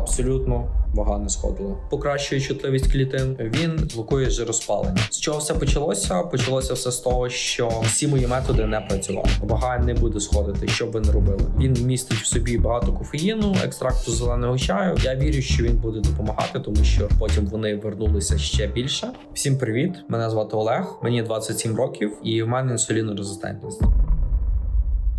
абсолютно вага не сходила. Покращує чутливість клітин. Він блокує жироспалення. З чого все почалося? Почалося все з того, що всі мої методи не працювали. Вага не буде сходити, що б ви не робили. Він містить в собі багато кофеїну, екстракту зеленого чаю. Я вірю, що він буде допомагати, тому що потім вони вернулися ще більше. Всім привіт! Мене звати Олег, мені 27 років, і в мене інсулінорезистентність.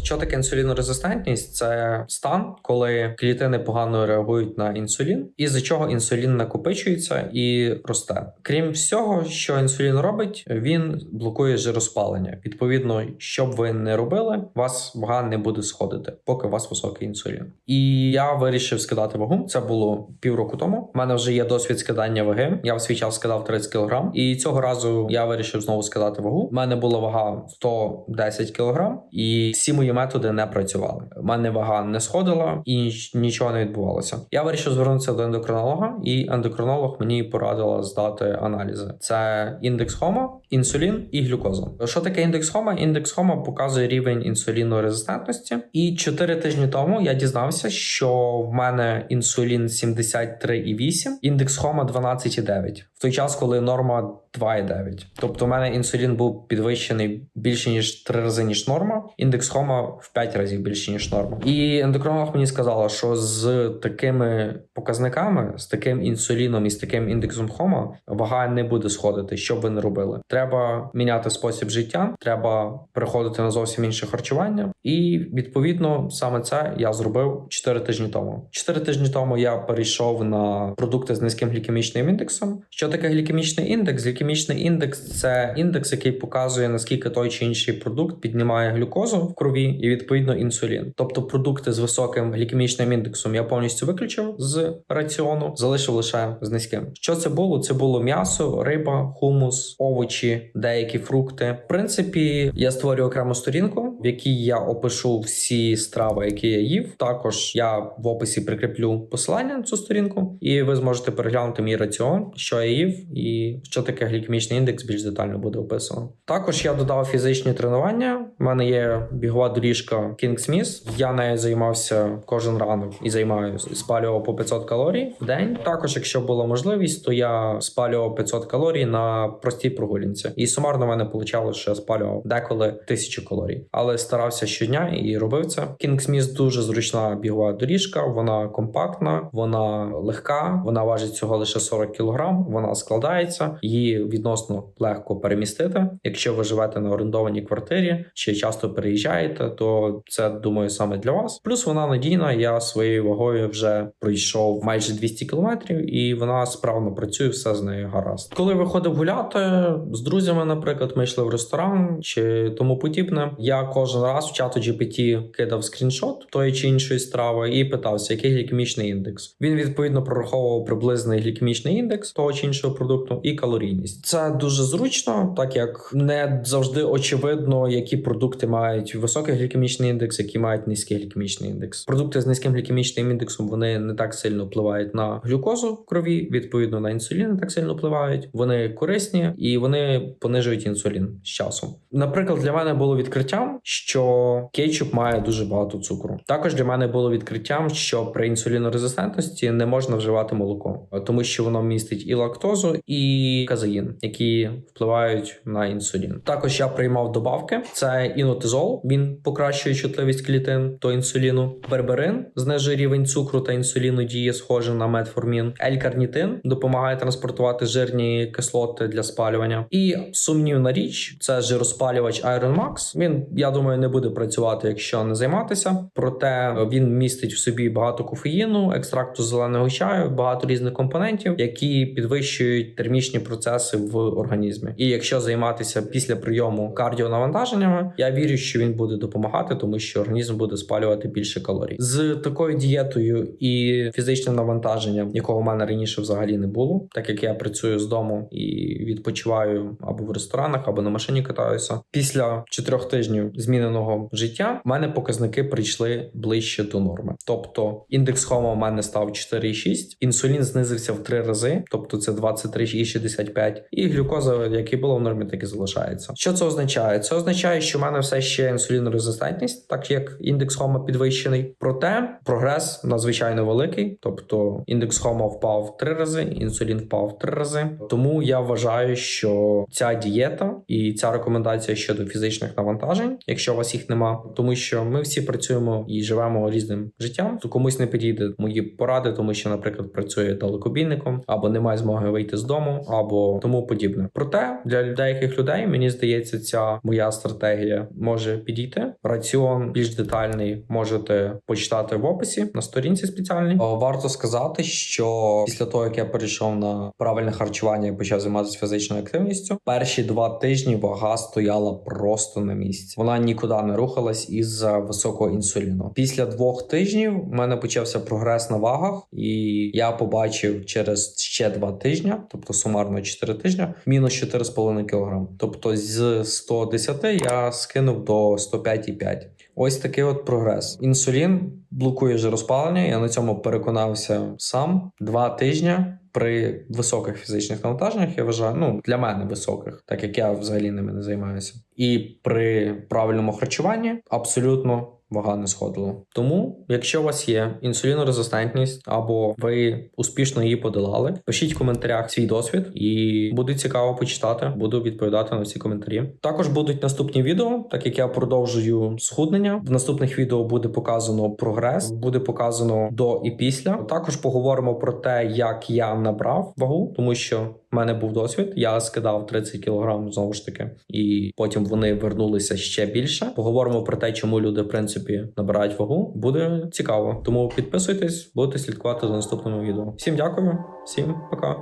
Що таке інсулінорезистентність? Це стан, коли клітини погано реагують на інсулін, із-за чого інсулін накопичується і росте. Крім всього, що інсулін робить, він блокує жироспалення. Відповідно, що б ви не робили, вас вага не буде сходити, поки у вас високий інсулін. І я вирішив скидати вагу. Це було півроку тому. У мене вже є досвід скидання ваги. Я в свій час скидав 30 кг. І цього разу я вирішив знову скидати вагу. У мене була вага 110 кг, і всі мої методи не працювали. У мене вага не сходила і нічого не відбувалося. Я вирішив звернутися до ендокринолога, і ендокринолог мені порадила здати аналізи: це індекс хома, інсулін і глюкоза. Що таке індекс хома? Індекс хома показує рівень інсулінорезистентності. І 4 тижні тому я дізнався, що в мене інсулін 73,8, індекс хома 12,9. В той час, коли норма 2,9. Тобто, у мене інсулін був підвищений більше ніж 3 рази ніж норма. Індекс хома в 5 разів більше ніж норма. І ендокринолог мені сказала, що з такими показниками, з таким інсуліном і з таким індексом хома вага не буде сходити, що б ви не робили. Треба міняти спосіб життя, треба переходити на зовсім інше харчування. І відповідно саме це я зробив 4 тижні тому. 4 тижні тому я перейшов на продукти з низьким глікемічним індексом. Що таке глікемічний індекс? Глікемічний індекс це індекс, який показує наскільки той чи інший продукт піднімає глюкозу в крові і відповідно інсулін. Тобто продукти з високим глікемічним індексом я повністю виключив з раціону, залишив лише з низьким. Що це було? Це було м'ясо, риба, хумус, овочі, деякі фрукти. В принципі, я створюю окрему сторінку, в якій я опишу всі страви, які я їв. Також я в описі прикріплю посилання на цю сторінку, і ви зможете переглянути мій раціон, що я їв, і що таке глікемічний індекс більш детально буде описано. Також я додав фізичні тренування. У мене є бігова доріжка King Smith. Я нею займався кожен ранок і займаюся. Спалював по 500 калорій в день. Також, якщо була можливість, то я спалював 500 калорій на простій прогулянці. І сумарно в мене вийшло, що я спалював деколи 1000 калорій. Але старався щодня і робив це. Smith дуже зручна бігова доріжка. Вона компактна, вона легка, вона важить всього лише 40 кг, Вона складається, її відносно легко перемістити. Якщо ви живете на орендованій квартирі чи часто переїжджаєте, то це думаю саме для вас. Плюс вона надійна. Я своєю вагою вже пройшов майже 200 кілометрів, і вона справно працює, все з нею гаразд. Коли виходив гуляти з друзями, наприклад, ми йшли в ресторан чи тому подібне. Я кожен раз в чату GPT кидав скріншот тої чи іншої страви і питався, який глікемічний індекс. Він відповідно прораховував приблизний глікемічний індекс того чи іншого продукту і калорійність. Це дуже зручно, так як не завжди очевидно, які продукти мають високий глікемічний індекс, які мають низький глікемічний індекс. Продукти з низьким глікемічним індексом вони не так сильно впливають на глюкозу в крові, відповідно на інсулін не так сильно впливають. Вони корисні і вони понижують інсулін з часом. Наприклад, для мене було відкриттям, що кетчуп має дуже багато цукру. Також для мене було відкриттям, що при інсулінорезистентності не можна вживати молоко, тому що воно містить і лактозу, і казеїн, які впливають на інсулін. Також я приймав добавки: це інотизол, він покращує чутливість клітин до інсуліну. Берберин знижує рівень цукру та інсуліну, діє схоже на метформін. L-карнітин допомагає транспортувати жирні кислоти для спалювання. І сумнівна річ це жироспалювач Iron Max. Він, я думаю, не буде працювати, якщо не займатися. Проте він містить в собі багато кофеїну, екстракту зеленого чаю, багато різних компонентів, які підвищують термічні процеси в організмі. І якщо займатися після прийому кардіонавантаженнями, я вірю, що він буде допомагати, тому що організм буде спалювати більше калорій. З такою дієтою і фізичним навантаженням, якого в мене раніше взагалі не було, так як я працюю з дому і відпочиваю або в ресторанах, або на машині катаюся. Після чотирьох тижнів зміненого життя в мене показники прийшли ближче до норми. Тобто індекс хома у мене став 4,6, інсулін знизився в 3 рази, тобто це 23,65, і глюкоза, як і було в нормі, так і залишається. Що це означає? Це означає, що в мене все ще інсулінорезистентність, так як індекс хома підвищений. Проте прогрес надзвичайно великий, тобто індекс хома впав в 3 рази, інсулін впав в 3 рази. Тому я вважаю, що ця дієта і ця рекомендація щодо фізичних навантажень, якщо у вас їх нема, тому що ми всі працюємо і живемо різним життям, то комусь не підійде мої поради, тому що, наприклад, працює далекобійником або не має змоги вийти з дому, або тому подібне. Проте для деяких людей мені здається, ця моя стратегія може підійти. Раціон більш детальний можете почитати в описі на сторінці спеціальній. Варто сказати, що після того як я перейшов на правильне харчування і почав займатися фізичною активністю, перші два тижні вага стояла просто на місці. Вона нікуди не рухалась із-за високого інсуліну. Після двох тижнів в мене почався прогрес на вагах, і я побачив через ще два тижні, тобто сумарно 4 тижні, мінус 4,5 кг. Тобто з 110 я скинув до 105,5. Ось такий от прогрес. Інсулін блокує жироспалення. Я на цьому переконався сам два тижні. При високих фізичних навантаженнях я вважаю, ну для мене високих, так як я взагалі ними не займаюся. І при правильному харчуванні абсолютно вага не сходила. Тому, якщо у вас є інсулінорезистентність або ви успішно її подолали, пишіть в коментарях свій досвід, і буде цікаво почитати. Буду відповідати на всі коментарі. Також будуть наступні відео, так як я продовжую схуднення. В наступних відео буде показано прогрес, буде показано до і після. Також поговоримо про те, як я набрав вагу, тому що в мене був досвід. Я скидав 30 кг знову ж таки, і потім вони вернулися ще більше. Поговоримо про те, чому люди в принципі набирають вагу. Буде цікаво. Тому підписуйтесь, будете слідкувати за наступними відео. Всім дякую, всім пока.